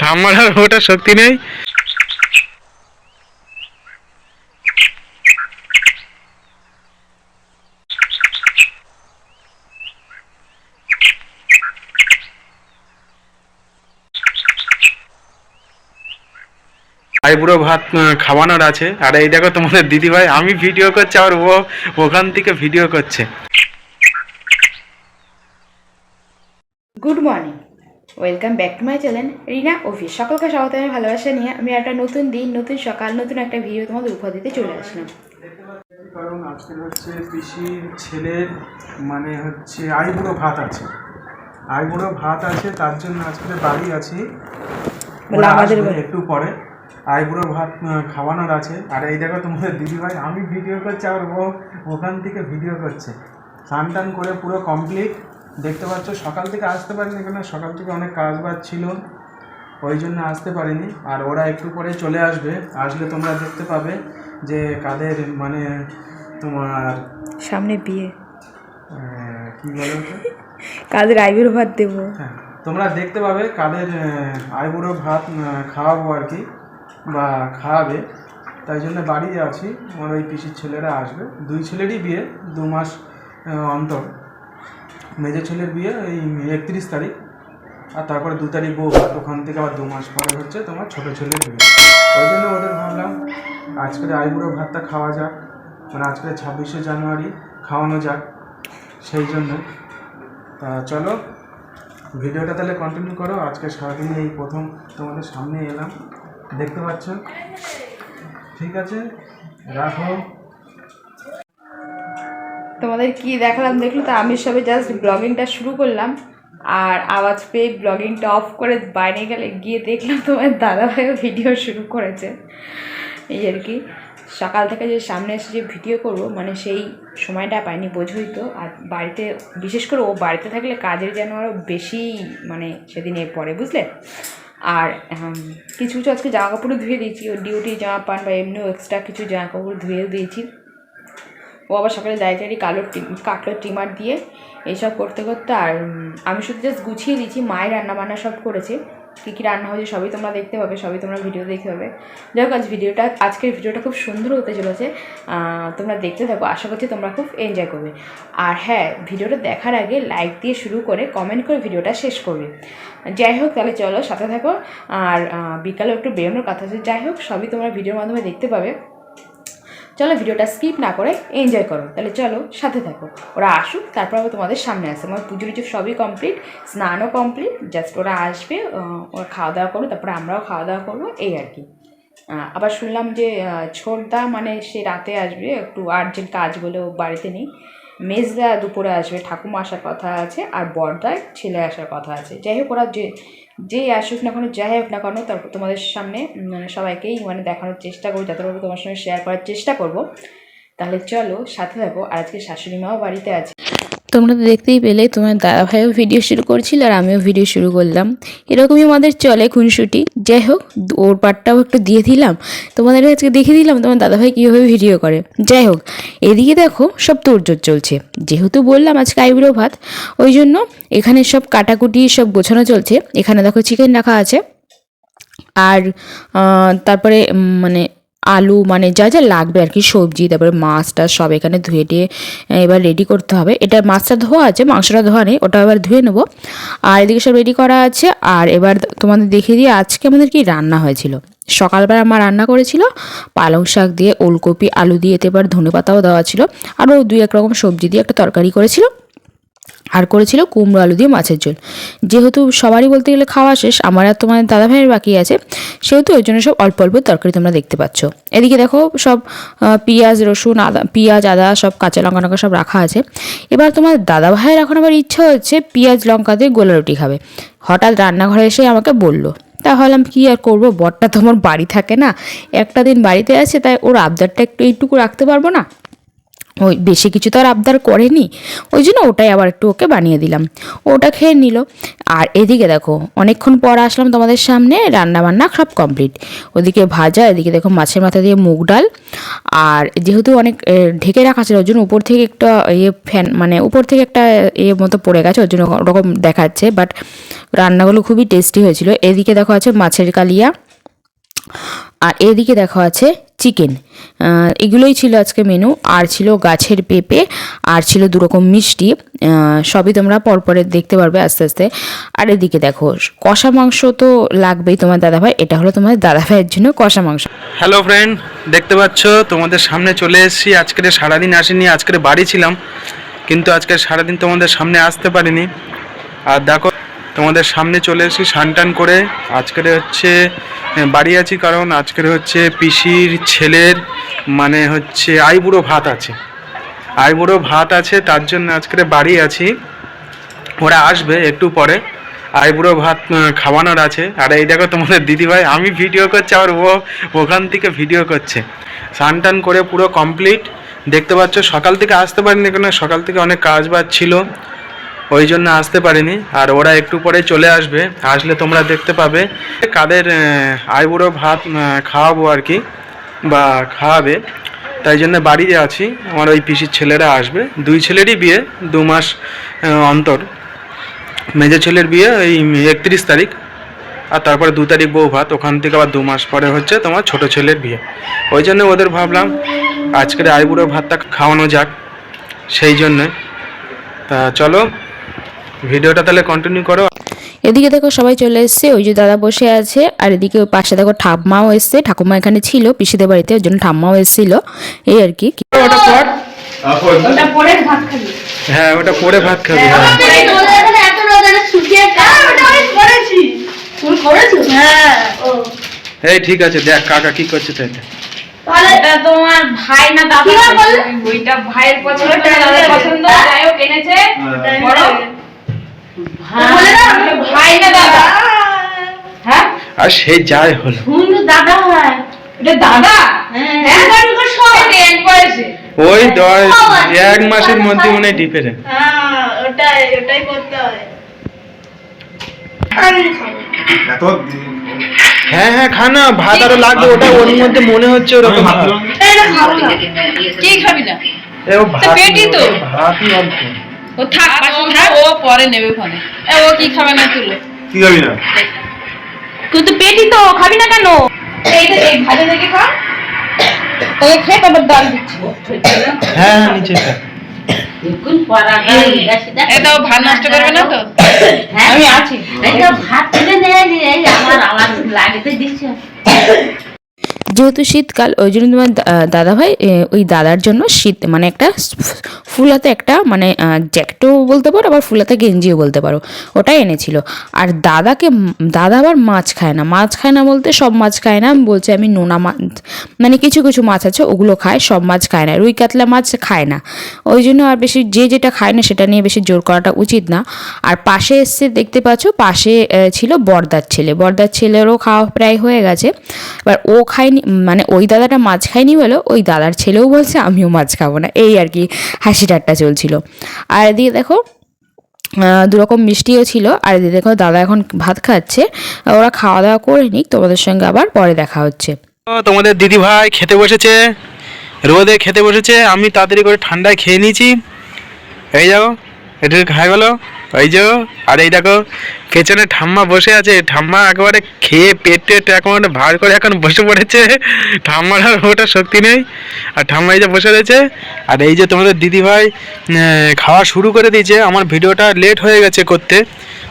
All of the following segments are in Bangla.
ঠাম্মার ওটা শক্তি নেই। আইবুড়ো ভাত খাওয়ানোর আছে। আর এই দেখো তোমাদের দিদি ভাই আমি ভিডিও করছি, আর ও ওখান থেকে ভিডিও করছে। Welcome back to my channel Rina office সকলকে স্বাগত আমি ভালোবাসা নিয়ে আমি একটা নতুন দিন নতুন সকাল নতুন একটা ভিডিও তোমাদের উপহার দিতে চলে আসলাম। কারণ আজকে হচ্ছে পিসির ছেলের মানে হচ্ছে আইবুড়ো ভাত আছে। আইবুড়ো ভাত আছে তার জন্য আজকে বাড়ি আছি। আমাদের একটু পরে। আইবুড়ো ভাত খাওয়ানোর আছে। আর এই দেখো তোমাদের দিদি ভাই আমি ভিডিও করছি আর ও ওখান থেকে ভিডিও করছে। স্নান টান করে পুরো কমপ্লিট দেখতে পাচ্ছ সকাল থেকে আসতে পারিনি কেন? সকাল থেকে অনেক কাজ বাজ ছিল ওই জন্য আসতে পারিনি। আর ওরা একটু পরে চলে আসবে। আসলে তোমরা দেখতে পাবে যে কাদের মানে তোমার সামনে বিয়ে। কি বলো? কাদের আইবির ভাত দেবো। হ্যাঁ তোমরা দেখতে পাবে কাদের আইবুড়ো ভাত খাওয়াবো আর কি বা খাওয়াবে। তাই জন্য বাড়ি আছি। আমার ওই পিসির ছেলেরা আসবে। দুই ছেলেরই বিয়ে দু মাস অন্তর। মেজর ছেলের বিয়ে এই একত্রিশ তারিখ। আর তারপরে দু তারিখ বউ ভাত ওখান থেকে আবার দু মাস পরে হচ্ছে তোমার ছোটো ছেলের বিয়ে ওই জন্য ওদের ভাবলাম আজকের আইবুড়ো ভাতটা খাওয়া যাক। মানে আজকে ছাব্বিশে জানুয়ারি, খাওয়ানো যাক। সেই জন্য। তা চলো, ভিডিওটা তাহলে কন্টিনিউ করো। আজকে সারাদিন এই প্রথম তোমাদের সামনে এলাম। দেখতে পাচ্ছ? ঠিক আছে? রাখো। তোমাদের কি দেখালাম? দেখল তো আমি সবে জাস্ট ব্লগিংটা শুরু করলাম। আর আওয়াজ পেয়ে ব্লগিংটা অফ করে বাইরে গেলে গিয়ে দেখলাম তোমার দাদাভাইও ভিডিও শুরু করেছে। এই আর কি। সকাল থেকে যে সামনে এসে যে ভিডিও করব মানে সেই সময়টা পাইনি বোঝই তো। আর বাড়িতে, বিশেষ করে ও বাড়িতে থাকলে কাজের যেন আরও বেশি মানে সেদিন পড়ে বুঝলে? আর কিছু কিছু আজকে জামা কাপড়ও ধুয়ে দিয়েছি। ও ডিউটি জামা প্যান্ট বা এমনিও এক্সট্রা কিছু জামা কাপড় ধুয়েও দিয়েছি। আবার সকালে দাঁড়িয়ে কালো কাটলো ট্রিমার দিয়ে এইসব করতে করতে আর আমি শুধু জাস্ট গুছিয়ে দিয়েছি, মায়ের রান্না বান্না সব করেছে। কী কী রান্না হয়েছে সবই তোমরা দেখতে পাবে, সবই তোমরা ভিডিও দেখতে পাবে। যাই হোক, আজ ভিডিওটা আজকের ভিডিওটা খুব সুন্দর হতে চলেছে। তোমরা দেখতে থাকো, আশা করছি তোমরা খুব এনজয় করবে। আর হ্যাঁ ভিডিওটা দেখার আগে লাইক দিয়ে শুরু করে কমেন্ট করে ভিডিওটা শেষ করবে। যাই হোক, তাহলে চলো সাথে থাকো। আর বিকালে একটু বেরোনোর কথা আছে। যাই হোক, সবই তোমরা ভিডিওর মাধ্যমে দেখতে পাবে। চলো ভিডিওটা স্কিপ না করে এনজয় করো। তাহলে চলো সাথে থাকো। ওরা আসুক, তারপর আমি তোমাদের সামনে আসে। আমার পুজো টুজো সবই কমপ্লিট স্নানও কমপ্লিট জাস্ট ওরা আসবে ওরা খাওয়া দাওয়া করবে, তারপরে আমরাও খাওয়া দাওয়া করব, এই আর কি। আবার শুনলাম যে ছোটদা মানে সে রাতে আসবে, একটু আর্জেন্ট কাজ বলে বাড়িতে নেই। মেজদা দুপুরে আসবে, ঠাকুমা আসার কথা আছে আর বর্দার ছেলে আসার কথা আছে। যাই হোক ওরা যে, যেই আসুক না কোনো, যাই হোক না কেন তারপর তোমাদের সামনে মানে সবাইকেই মানে দেখানোর চেষ্টা করব, যাতে তোমার সঙ্গে শেয়ার করার চেষ্টা করব। তাহলে চলো, সাথে থাকো। আর আজকে শাশুড়ি মাও বাড়িতে আছে। তোমরা তো দেখতেই পেলে, তোমার দাদাভাইও ভিডিও শুরু করছিল আর আমিও ভিডিও শুরু করলাম। এরকমই আমাদের চলে খুনসুটি। যাই হোক, ওর পার্টটাও একটু দিয়ে দিলাম। তোমাদের আজকে দেখে দিলাম তোমার দাদাভাই কীভাবে ভিডিও করে। যাই হোক, এদিকে দেখো সব তোড়জোড় চলছে। যেহেতু বললাম আজকে আইবুড়ো ভাত, ওই জন্য এখানে সব কাটাকুটি সব গোছানো চলছে। এখানে দেখো চিকেন রাখা আছে। আর তারপরে মানে আলু মানে যা যা লাগবে আর কি, সবজি, তারপরে মাছটা সব এখানে ধুয়ে দিয়ে এবার রেডি করতে হবে। এটা মাছটা ধোয়া আছে, মাংসটা ধোয়া নেই, ওটা এবার ধুয়ে নেব। আর এদিকে সব রেডি করা আছে, আর এবার তোমাদের দেখিয়ে দিয়ে আজকে আমাদের কি রান্না হয়েছিল। সকালবেলা আমার রান্না করেছিল, পালং শাক দিয়ে ওলকপি, আলু দিয়ে, এতে এবার ধনে পাতাও দেওয়া ছিল, আরও দুই এক রকম সবজি দিয়ে একটা তরকারি করেছিল। আর করেছিল কুমড়ো আলু দিয়ে মাছের ঝোল। যেহেতু সবারই বলতে গেলে খাওয়া শেষ, আমার আর তোমার দাদা ভাইয়ের বাকি আছে, সেহেতু ওই জন্য সব অল্প অল্প তরকারি তোমরা দেখতে পাচ্ছ। এদিকে দেখো সব পেঁয়াজ, রসুন, আদা, পেঁয়াজ, আদা, সব কাঁচা লঙ্কা লঙ্কা সব রাখা আছে। এবার তোমার দাদা ভাইয়ের এখন আবার ইচ্ছা হচ্ছে পেঁয়াজ লঙ্কা দিয়ে গোলা রুটি খাবে। হঠাৎ রান্নাঘরে এসে আমাকে বলল, তা ভাবলাম কি আর করব? বরটা তোমার বাড়ি থাকে না। একটা দিন বাড়িতে আছে, তাই ওর আবদারটা একটু এইটুকু রাখতে পারব না? ওই বেশি কিছু তো আর আবদার করেনি। ওই জন্য ওটাই আবার একটু ওকে বানিয়ে দিলাম। ওটা খেয়ে নিল। আর এদিকে দেখো, অনেকক্ষণ পর আসলাম তোমাদের সামনে রান্না বান্না সব কমপ্লিট ওদিকে ভাজা, এদিকে দেখো মাছের মাথা দিয়ে মুগ ডাল। আর যেহেতু অনেক ঢেকে রাখা ছিল ওই জন্য উপর থেকে একটা ইয়ে ফ্যান মানে উপর থেকে একটা ইয়ে মতো পড়ে গেছে, ওই জন্য ওরকম দেখাচ্ছে। বাট রান্নাগুলো খুবই টেস্টি হয়েছিল। এদিকে দেখো আছে মাছের কালিয়া। আর এদিকে দেখো আছে চিকেন। এগুলোই ছিল আজকে মেনু আর ছিল গাছের পেঁপে, আর ছিল দুরকম মিষ্টি। সবই তোমরা পরপরে দেখতে পারবে আস্তে আস্তে। আর এদিকে দেখো, কষা মাংস তো লাগবেই তোমার দাদাভাই। এটা হলো তোমার দাদাভাইয়ের জন্য কষা মাংস। হ্যালো ফ্রেন্ড দেখতে পাচ্ছ, তোমাদের সামনে চলে এসেছি। আজকের সারাদিন আসিনি, আজকে বাড়ি ছিলাম। কিন্তু আজকে সারাদিন তোমাদের সামনে আসতে পারিনি। আর দেখো তোমাদের সামনে চলে এসেছি টান করে আজকের হচ্ছে বাড়ি আছি কারণ আজকের হচ্ছে পিসির ছেলের মানে হচ্ছে আইবুড়ো ভাত আছে। আইবুড়ো ভাত আছে, তার জন্য আজকের বাড়ি আছি। ওরা আসবে একটু পরে। আইবুড়ো ভাত খাওয়ানোর আছে। আর এই দেখো তোমাদের দিদিভাই, আমি ভিডিও করছি, আর ও ওখান থেকে ভিডিও করছে। স্নান টান করে পুরো কমপ্লিট। দেখতে পাচ্ছ, সকাল থেকে আসতে পারিনি কেন? সকাল থেকে অনেক কাজ বাজ ছিল। ওই জন্য আসতে পারিনি। আর ওরা একটু পরে চলে আসবে। আসলে তোমরা দেখতে পাবে কাদের আইবুড়ো ভাত খাওয়াবো আর কি, বা খাওয়াবে। তাই জন্য বাড়িতে আছি। আমার ওই পিসির ছেলেরা আসবে। দুই ছেলেরই বিয়ে দু মাস অন্তর। মেজে ছেলের বিয়ে এই একত্রিশ তারিখ। আর তারপরে দু তারিখ বউ ভাত। ওখান থেকে আবার দু মাস পরে হচ্ছে তোমার ছোট ছেলের বিয়ে। ওই জন্য ওদের ভাবলাম আজকের আইবুড়ো ভাতটা খাওয়ানো যাক। সেই জন্য। তা চলো ভিডিওটা তাহলে কন্টিনিউ করো। এদিকে দেখো সবাই চলে এসছে ওই যে দাদা বসে আছে আর এদিকে ওই পাশে দেখো ঠাম্মাও এসছে ঠাকুমা এখানে ছিল পিসিদের বাড়িতে ওই জন্য ঠাম্মাও এসেছিল এই আর কি। ওটা পর। ওটা পরে ভাত খাবি। হ্যাঁ ওটা পরে ভাত খাবি হ্যাঁ এই ঠিক আছে দেখ কাকা কি করছে তাই। তোমার ভাই না দাদা ওইটা ভাইয়ের পছন্দ পছন্দ। যাই হোক এনেছে। ভাই না দাদা। হ্যাঁ? আর সেই যাই হলো। এটা দাদা? হ্যাঁ। সব। এক বয়সে ওই দশ এক মাসের মধ্যে মনে হয় ওটাই ওটাই করতে হয়। হ্যাঁ হ্যাঁ খা না। ভাত আরও লাগবে। ওটা ওর মধ্যে মনে হচ্ছে ওরকম। ভাত। কি খাবি না। পেটই তো। ভাতই অল্প। ও থাক পাশে থাক। ও পরে নেবে ওখানে এ, ও কি খাবে না তুলে? কি খাবি না? কিন্তু পেটই তো খাবি না কেন? এইটা এই ভাজা থেকে খা। তোকে খেয়ে তারপর ডাল দিচ্ছি। হ্যাঁ হ্যাঁ নিচে খা। এটা ও ভাত নষ্ট করবে না তো? আমি আছি। যেহেতু শীতকাল, ওই জন্য তোমার দাদা ভাই ওই দাদার জন্য শীত মানে একটা ফুলাতে একটা মানে জ্যাকেটও বলতে পারো, আবার ফুলাতে গেঞ্জিও বলতে পারো, ওটাই এনেছিল। আর দাদাকে দাদা আবার মাছ খায় না, মাছ খায় না বলতে সব মাছ খায় না, বলছে আমি নোনা মাছ মানে কিছু কিছু মাছ আছে, ওগুলো খায়, সব মাছ খায় না, রুই কাতলা মাছ খায় না। ওই জন্য আর বেশি, যে যেটা খায় না, সেটা নিয়ে বেশি জোর করাটা উচিত না। আর পাশে এসছে, দেখতে পাচ্ছ, পাশে ছিল বর্দার ছেলে, বর্দার ছেলেরও খাওয়া প্রায় হয়ে গেছে। এবার ও খায়নি মানে ওই দাদাটা মাছ খায়নি বলো, ওই দাদার ছেলেও বলছে, আমিও মাছ খাব না। এই আর কি হাসি ঠাট্টা চলছিল। আর এদিকে দেখো দুরকম মিষ্টিও ছিল। আর এদিকে দেখো, দাদা এখন ভাত খাচ্ছে। ওরা খাওয়া দাওয়া করে নিক, তোমাদের সঙ্গে আবার পরে দেখা হচ্ছে। তোমাদের দিদি ভাই খেতে বসেছে। রোদে খেতে বসেছে। আমি তাড়াতাড়ি করে ঠান্ডায় খেয়ে নিয়েছি। এই যাও এটা খাই গেলো এই যে, আর এই দেখো, পেছনে ঠাম্মা বসে আছে। ঠাম্মা একেবারে খেয়ে, পেট একেবারে ভার করে এখন বসে পড়েছে। ঠাম্মার আর ওটা শক্তি নেই। আর ঠাম্মা এই যে বসে রয়েছে। আর এই যে তোমাদের দিদি ভাই খাওয়া শুরু করে দিয়েছে। আমার ভিডিওটা লেট হয়ে গেছে করতে।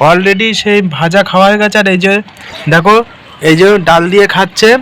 অলরেডি সেই ভাজা খাওয়া হয়ে গেছে। আর এই যে, দেখো, এই যে ডাল দিয়ে খাচ্ছে।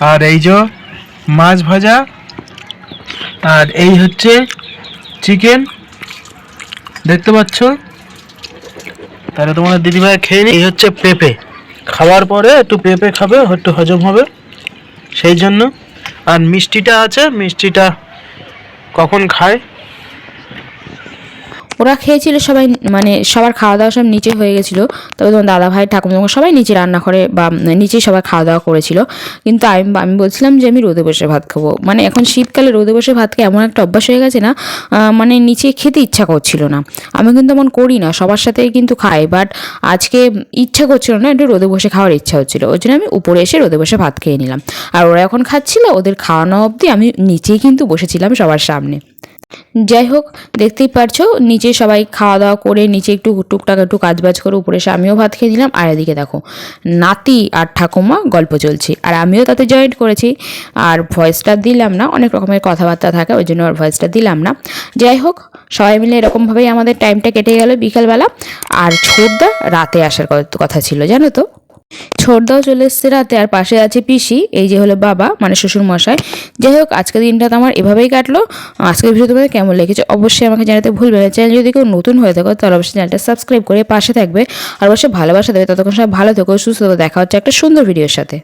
আর এই যে মাছ ভাজা। আর এই হচ্ছে চিকেন দেখতে পাচ্ছ? তাহলে তোমার দিদিভাই খেয়ে নি এই হচ্ছে পেঁপে। খাওয়ার পরে একটু পেঁপে খাবে, একটু হজম হবে, সেই জন্য। আর মিষ্টিটা আছে, মিষ্টিটা কখন খায়? ওরা খেয়েছিল সবাই মানে সবার খাওয়া দাওয়া সব নিচে হয়ে গেছিল। তবে তোমার দাদা ভাই ঠাকুমা সবাই নিচে রান্নাঘরে বা নিচেই সবাই খাওয়া দাওয়া করেছিল। কিন্তু আমি আমি বলছিলাম যে আমি রোদে বসে ভাত খাব। মানে এখন শীতকালে রোদে বসে ভাত খেয়ে এমন একটা অভ্যাস হয়ে গেছে না মানে নিচে খেতে ইচ্ছা করছিল না। আমি কিন্তু এমন করি না, সবার সাথেই কিন্তু খাই। বাট আজকে ইচ্ছা করছিল না, একটু রোদে বসে খাওয়ার ইচ্ছা হচ্ছিল। ওই জন্য আমি উপরে এসে রোদে বসে ভাত খেয়ে নিলাম। আর ওরা এখন খাচ্ছিল, ওদের খাওয়ানো অবধি আমি নিচেই কিন্তু বসেছিলাম সবার সামনে। যাই হোক, দেখতেই পারছ, নিচে সবাই খাওয়া দাওয়া করে নিচে একটু টুকটাক একটু কাজবাজ করে উপরে এসে আমিও ভাত খেয়ে দিলাম। আর এদিকে দেখো, নাতি আর ঠাকুমা গল্প চলছে। আর আমিও তাতে জয়েন্ট করেছি। আর ভয়েসটা দিলাম না, অনেক রকমের কথাবার্তা থাকে, ওই জন্য আর ভয়েসটা দিলাম না। যাই হোক, সবাই মিলে এরকমভাবেই আমাদের টাইমটা কেটে গেল বিকালবেলা। আর ছোটদা রাতে আসার কথা ছিল, জানো তো? ছোটদাও চলে এসছে রাতে, আর পাশে আছে পিসি, এই যে হলো বাবা মানে শ্বশুর মশাই যাই হোক আজকের দিনটা তো আমার এভাবেই কাটলো। আজকের ভিডিও তোমাদের কেমন লেগেছে অবশ্যই আমাকে জানাতে ভুলবে না। চ্যানেল যদি কেউ নতুন হয়ে থাকো, তাহলে অবশ্যই চ্যানেলটা সাবস্ক্রাইব করে পাশে থাকবে। আর অবশ্যই ভালোবাসা দেবে। ততক্ষণ সব ভালো থেকো, সুস্থ থেকো। দেখা হচ্ছে একটা সুন্দর ভিডিওর সাথে।